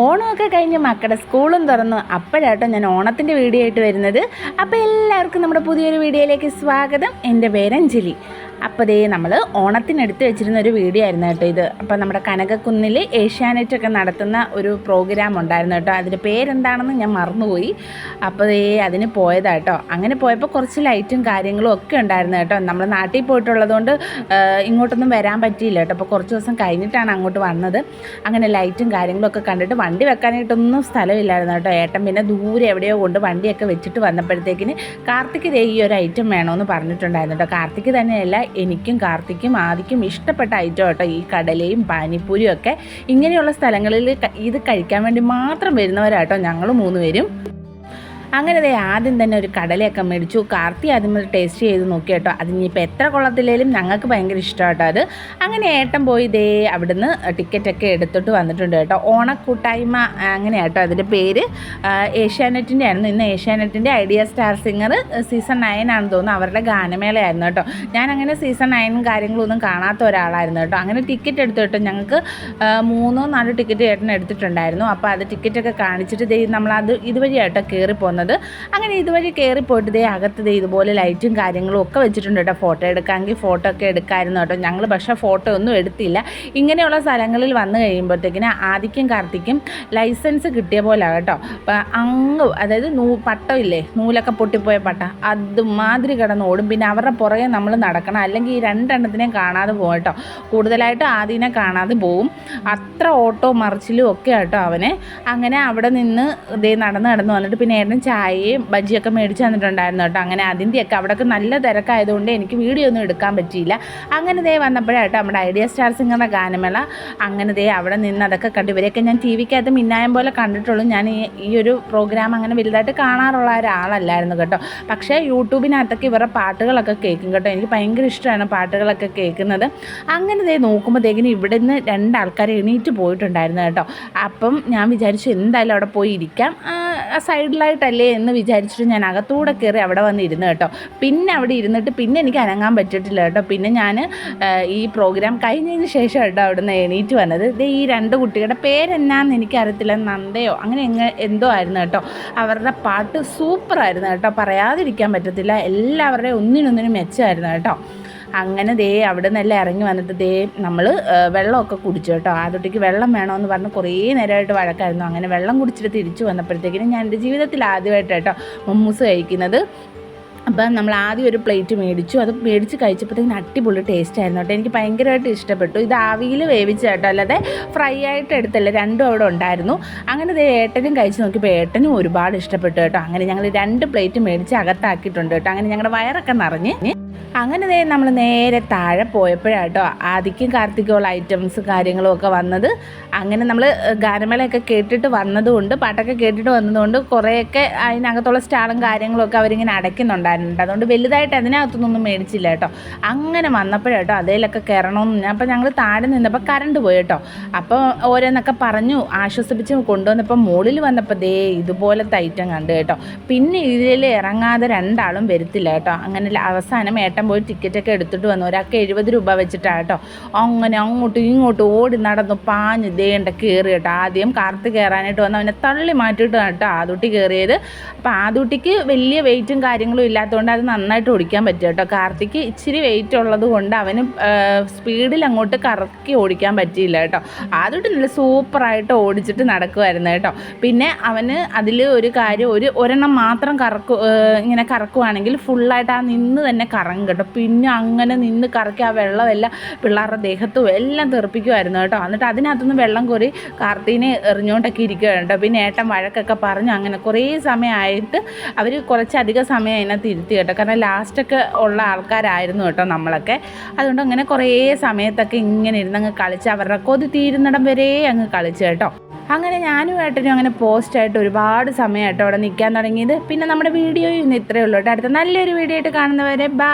ഓണമൊക്കെ കഴിഞ്ഞ് മക്കളുടെ സ്കൂളും തുറന്നു. അപ്പോഴാട്ടോ ഞാൻ ഓണത്തിന്റെ വീഡിയോ ആയിട്ട് വരുന്നത്. അപ്പോൾ എല്ലാവർക്കും നമ്മുടെ പുതിയൊരു വീഡിയോയിലേക്ക് സ്വാഗതം. എന്റെ പേരഞ്ജലി അപ്പോൾ ദേ നമ്മൾ ഓണത്തിനെടുത്ത് വെച്ചിരുന്ന ഒരു വീഡിയോ ആയിരുന്നു കേട്ടോ ഇത്. അപ്പോൾ നമ്മുടെ കനകക്കുന്നിൽ ഏഷ്യാനെറ്റ് ഒക്കെ നടത്തുന്ന ഒരു പ്രോഗ്രാം ഉണ്ടായിരുന്നു കേട്ടോ. അതിന്റെ പേരെന്താണെന്ന് ഞാൻ മറന്നുപോയി. അപ്പോൾ ദേ അതിന് പോയതാ കേട്ടോ. അങ്ങനെ പോയപ്പോൾ കുറച്ച് ലൈറ്റും കാര്യങ്ങളും ഒക്കെ ഉണ്ടായിരുന്നു കേട്ടോ. നമ്മൾ നാട്ടിൽ പോയിട്ടുള്ളതുകൊണ്ട് ഇങ്ങോട്ടൊന്നും വരാൻ പറ്റിയില്ല കേട്ടോ. അപ്പോൾ കുറച്ച് ദിവസം കഴിഞ്ഞിട്ടാണ് അങ്ങോട്ട് വന്നത്. അങ്ങനെ ലൈറ്റും കാര്യങ്ങളൊക്കെ കണ്ടിട്ട് വണ്ടി വെക്കാനായിട്ടൊന്നും സ്ഥലമില്ലായിരുന്നു കേട്ടോ. ഏട്ടൻ പിന്നെ ദൂരെ എവിടെയോ കൊണ്ട് വണ്ടിയൊക്കെ വെച്ചിട്ട് വന്നപ്പോഴത്തേക്കിന് കാർത്തിക് ദേ ഈ ഒരു ഐറ്റം വേണമെന്ന് പറഞ്ഞിട്ടുണ്ടായിരുന്നു കേട്ടോ. കാർത്തിക് തന്നെയല്ല എനിക്കും കാർത്തിക്കും ആദിക്കും ഇഷ്ടപ്പെട്ട ഐറ്റം കേട്ടോ ഈ കടലയും പാനിപ്പൂരിയും ഒക്കെ. ഇങ്ങനെയുള്ള സ്ഥലങ്ങളിൽ ഇത് കഴിക്കാൻ വേണ്ടി മാത്രം വരുന്നവരാട്ടോ ഞങ്ങൾ മൂന്ന് പേരും. അങ്ങനെ ദേ ആദ്യം തന്നെ ഒരു കടലയൊക്കെ മേടിച്ചു. കാർത്തി ആദ്യം ഒരു ടേസ്റ്റ് ചെയ്ത് നോക്കി കേട്ടോ. അതിനിപ്പോൾ എത്ര കൊള്ളത്തില്ലേലും ഞങ്ങൾക്ക് ഭയങ്കര ഇഷ്ടമാട്ടോ അത്. അങ്ങനെ ഏട്ടൻ പോയി ദേ അവിടുന്ന് ടിക്കറ്റൊക്കെ എടുത്തിട്ട് വന്നിട്ടുണ്ട് കേട്ടോ. ഓണക്കൂട്ടായ്മ അങ്ങനെ കേട്ടോ അതിന്റെ പേര്. ഏഷ്യാനെറ്റിന്റെ ആയിരുന്നു ഇന്ന് ഏഷ്യാനെറ്റിന്റെ Idea star singer season nine ആണെന്ന് തോന്നുന്നു. അവരുടെ ഗാനമേളയായിരുന്നു കേട്ടോ. ഞാൻ അങ്ങനെ സീസൺ നയനും കാര്യങ്ങളൊന്നും കാണാത്ത ഒരാളായിരുന്നു കേട്ടോ. അങ്ങനെ ടിക്കറ്റ് എടുത്തു കേട്ടോ. ഞങ്ങൾക്ക് മൂന്നോ നാലോ ടിക്കറ്റ് ഏട്ടൻ എടുത്തിട്ടുണ്ടായിരുന്നു. അപ്പോൾ അത് ടിക്കറ്റൊക്കെ കാണിച്ചിട്ട് നമ്മളത് ഇതുവഴിയാട്ടോ കയറി പോകുന്നത് അങ്ങനെ ഇതുവഴി കയറി പോയിട്ട് ദേ അകത്ത് ദേ ഇതുപോലെ ലൈറ്റും കാര്യങ്ങളും ഒക്കെ വെച്ചിട്ടുണ്ട് കേട്ടോ. ഫോട്ടോ എടുക്കാമെങ്കിൽ ഫോട്ടോ ഒക്കെ എടുക്കാമായിരുന്നു കേട്ടോ. ഞങ്ങൾ പക്ഷേ ഫോട്ടോ ഒന്നും എടുത്തില്ല. ഇങ്ങനെയുള്ള സ്ഥലങ്ങളിൽ വന്നു കഴിയുമ്പോഴത്തേക്കിന് ആദിക്കും കാർത്തിക്കും ലൈസൻസ് കിട്ടിയ പോലെ കേട്ടോ. അങ്ങ് അതായത് നൂ പട്ടമില്ലേ നൂലൊക്കെ പൊട്ടിപ്പോയ പട്ട. അതുമാതിരി കിടന്ന് ഓടും. പിന്നെ അവരുടെ പുറകെ നമ്മൾ നടക്കണം. അല്ലെങ്കിൽ ഈ രണ്ടെണ്ണത്തിനെയും കാണാതെ പോകും കേട്ടോ. കൂടുതലായിട്ട് ആദിനെ കാണാതെ പോകും അത്ര ഓട്ടോ മറിച്ചിലും ഒക്കെ കേട്ടോ അവനെ. അങ്ങനെ അവിടെ നിന്ന് ഇതേ നടന്ന് നടന്ന് വന്നിട്ട് പിന്നെ ഏട്ടൻ ചായയും ബജിയൊക്കെ മേടിച്ച് തന്നിട്ടുണ്ടായിരുന്നു കേട്ടോ. അങ്ങനെ അതിന്റെയൊക്കെ അവിടെയൊക്കെ നല്ല തിരക്കായതുകൊണ്ട് എനിക്ക് വീഡിയോ ഒന്നും എടുക്കാൻ പറ്റിയില്ല. അങ്ങനെ ദേ വന്നപ്പോഴാട്ടോ നമ്മുടെ ഐഡിയ സ്റ്റാർ സിംഗറിന്റെ ഗാനമേള. അങ്ങനെ ദേ അവിടെ നിന്ന് അതൊക്കെ കണ്ടു ഇവരെയൊക്കെ ഞാൻ ടി വിക്കകത്ത് മിന്നായം പോലെ കണ്ടിട്ടുള്ളൂ. ഞാൻ ഈ ഒരു പ്രോഗ്രാം അങ്ങനെ വലുതായിട്ട് കാണാറുള്ള ഒരാളല്ലായിരുന്നു കേട്ടോ. പക്ഷേ യൂട്യൂബിനകത്തൊക്കെ ഇവരുടെ പാട്ടുകളൊക്കെ കേൾക്കും കേട്ടോ. എനിക്ക് ഭയങ്കര ഇഷ്ടമാണ് പാട്ടുകളൊക്കെ കേൾക്കുന്നത്. അങ്ങനെ ദേ നോക്കുമ്പോഴത്തേക്കിന് ഇവിടെ നിന്ന് രണ്ടാൾക്കാർ എണീറ്റ് പോയിട്ടുണ്ടായിരുന്നു കേട്ടോ. അപ്പം ഞാൻ വിചാരിച്ചു എന്തായാലും അവിടെ പോയി ഇരിക്കാം. സൈഡിലായിട്ടല്ലേ എന്ന് വിചാരിച്ചിട്ട് ഞാൻ അകത്തൂടെ കയറി അവിടെ വന്നിരുന്നു കേട്ടോ. പിന്നെ അവിടെ ഇരുന്നിട്ട് പിന്നെ എനിക്ക് അനങ്ങാൻ പറ്റിയിട്ടില്ല കേട്ടോ. പിന്നെ ഞാൻ ഈ പ്രോഗ്രാം കഴിഞ്ഞതിന് ശേഷം കേട്ടോ അവിടെ നിന്ന് എണീറ്റ് വന്നത്. ഇത് ഈ രണ്ട് കുട്ടികളുടെ പേരെന്നാന്ന് എനിക്കറിയത്തില്ല. നന്ദയോ? അങ്ങനെ എങ്ങ എന്തോ ആയിരുന്നു കേട്ടോ. അവരുടെ പാട്ട് സൂപ്പറായിരുന്നു കേട്ടോ. പറയാതിരിക്കാൻ പറ്റത്തില്ല. എല്ലാവരുടെയും ഒന്നിനൊന്നിനും മെച്ചമായിരുന്നു കേട്ടോ. അങ്ങനെ ദേ അവിടെ നിന്നെല്ലാം ഇറങ്ങി വന്നിട്ട് ദേ നമ്മൾ വെള്ളമൊക്കെ കുടിച്ചു കേട്ടോ. ആദ്യത്തേക്ക് വെള്ളം വേണമെന്ന് പറഞ്ഞ് കുറേ നേരമായിട്ട് വഴക്കായിരുന്നു. അങ്ങനെ വെള്ളം കുടിച്ചിട്ട് തിരിച്ചു വന്നപ്പോഴത്തേക്കിനും ഞാൻ എന്റെ ജീവിതത്തിൽ ആദ്യമായിട്ട് കേട്ടോ മമ്മൂസ് കഴിക്കുന്നത്. അപ്പം നമ്മൾ ആദ്യം ഒരു പ്ലേറ്റ് മേടിച്ചു. അത് മേടിച്ച് കഴിച്ചപ്പോഴത്തേക്കിന് അടിപൊളി ടേസ്റ്റ് ആയിരുന്നു കേട്ടോ. എനിക്ക് ഭയങ്കരമായിട്ട് ഇഷ്ടപ്പെട്ടു. ഇത് ആവിയിൽ വേവിച്ച കേട്ടോ. അല്ലാതെ ഫ്രൈ ആയിട്ട് എടുത്തല്ല രണ്ടും അവിടെ ഉണ്ടായിരുന്നു. അങ്ങനെ ഇത് ഏട്ടനും കഴിച്ച് നോക്കിയപ്പോൾ ഏട്ടനും ഒരുപാട് ഇഷ്ടപ്പെട്ടു കേട്ടോ. അങ്ങനെ ഞങ്ങൾ രണ്ട് പ്ലേറ്റ് മേടിച്ച് അകത്താക്കിയിട്ടുണ്ട് കേട്ടോ. അങ്ങനെ ഞങ്ങളുടെ വയറൊക്കെ നിറഞ്ഞ് അങ്ങനെ ദേ നമ്മൾ നേരെ താഴെ പോയപ്പോഴാട്ടോ ആദിക്കും കാർത്തിക്കുള്ള ഐറ്റംസ് കാര്യങ്ങളും ഒക്കെ വന്നത്. അങ്ങനെ നമ്മൾ ഗാനമേളയൊക്കെ കേട്ടിട്ട് വന്നതുകൊണ്ട് പാട്ടൊക്കെ കേട്ടിട്ട് വന്നതുകൊണ്ട് കുറേയൊക്കെ അതിനകത്തുള്ള സ്റ്റാളും കാര്യങ്ങളൊക്കെ അവരിങ്ങനെ അടയ്ക്കുന്നുണ്ടായിരുന്നു. അതുകൊണ്ട് വലുതായിട്ട് അതിനകത്തൊന്നും മേടിച്ചില്ല കേട്ടോ. അങ്ങനെ വന്നപ്പോഴേട്ടോ അതേലൊക്കെ കയറണമെന്ന് അപ്പോൾ ഞങ്ങൾ താഴെ നിന്നപ്പോൾ കറണ്ട് പോയി കേട്ടോ. അപ്പോൾ ഓരോന്നൊക്കെ പറഞ്ഞു ആശ്വസിപ്പിച്ച് കൊണ്ടുവന്നപ്പോൾ മുകളിൽ വന്നപ്പോൾ ദേ ഇതുപോലത്തെ ഐറ്റം കണ്ടു കേട്ടോ. പിന്നെ ഇതിൽ ഇറങ്ങാതെ രണ്ടാളും വരത്തില്ല കേട്ടോ. അങ്ങനെ അവസാനം അവസാനം ഏട്ടൻ പോയി ടിക്കറ്റൊക്കെ എടുത്തിട്ട് വന്നു. ഒരാൾക്ക് എഴുപത് രൂപ വെച്ചിട്ടാണ് കേട്ടോ. അങ്ങനെ അങ്ങോട്ടും ഇങ്ങോട്ടും ഓടി നടന്നു പാഞ്ഞ് ദേണ്ട കയറി കേട്ടോ. ആദ്യം കാർത്ത് കയറാനായിട്ട് വന്ന് അവനെ തള്ളി മാറ്റിയിട്ട് കേട്ടോ ആദൂട്ടി കയറിയത് അപ്പോൾ ആദൂട്ടിക്ക് വലിയ വെയിറ്റും കാര്യങ്ങളും ഇല്ലാത്തതുകൊണ്ട് അത് നന്നായിട്ട് ഓടിക്കാൻ പറ്റും കേട്ടോ. കാർത്തിക്ക് ഇച്ചിരി വെയിറ്റ് ഉള്ളത് കൊണ്ട് അവന് സ്പീഡിൽ അങ്ങോട്ട് കറക്കി ഓടിക്കാൻ പറ്റിയില്ല കേട്ടോ. ആദ്യമായിട്ട് നല്ല സൂപ്പറായിട്ട് ഓടിച്ചിട്ട് നടക്കുമായിരുന്നു കേട്ടോ. പിന്നെ അവന് അതിൽ ഒരു കാര്യം ഒരു ഒരെണ്ണം മാത്രം കറക്കു ഇങ്ങനെ കറക്കുവാണെങ്കിൽ ഫുള്ളായിട്ട് ആ നിന്ന് തന്നെ കറങ്ങും കേട്ടോ. പിന്നെ അങ്ങനെ നിന്ന് കറക്കി ആ വെള്ളമെല്ലാം പിള്ളേരുടെ ദേഹത്തും എല്ലാം തെറിപ്പിക്കുമായിരുന്നു കേട്ടോ. എന്നിട്ട് അതിനകത്തുനിന്ന് വെള്ളം കോരി കാർത്തീനെ എറിഞ്ഞുകൊണ്ടൊക്കെ ഇരിക്കുകയാണ് കേട്ടോ. പിന്നെ ഏട്ടൻ വഴക്കൊക്കെ പറഞ്ഞു അങ്ങനെ കുറേ സമയമായിട്ട് അവർ കുറച്ചധികം സമയം അതിനകത്ത് ഇരുത്തി കേട്ടോ. കാരണം ലാസ്റ്റൊക്കെ ഉള്ള ആൾക്കാരായിരുന്നു കേട്ടോ നമ്മളൊക്കെ. അതുകൊണ്ട് അങ്ങനെ കുറേ സമയത്തൊക്കെ ഇങ്ങനെ ഇരുന്ന് അങ്ങ് കളിച്ച് അവരുടെ കൊതി തീരുന്നിടം വരെ അങ്ങ് കളിച്ച് കേട്ടോ. അങ്ങനെ ഞാനും ഏട്ടനും അങ്ങനെ പോസ്റ്റായിട്ട് ഒരുപാട് സമയമായിട്ട് അവിടെ നിൽക്കാൻ തുടങ്ങിയത്. പിന്നെ നമ്മുടെ വീഡിയോ ഇന്ന് ഇത്രയേ ഉള്ളൂ കേട്ടോ. അടുത്ത നല്ലൊരു വീഡിയോ ആയിട്ട് കാണുന്നവരെ ബാ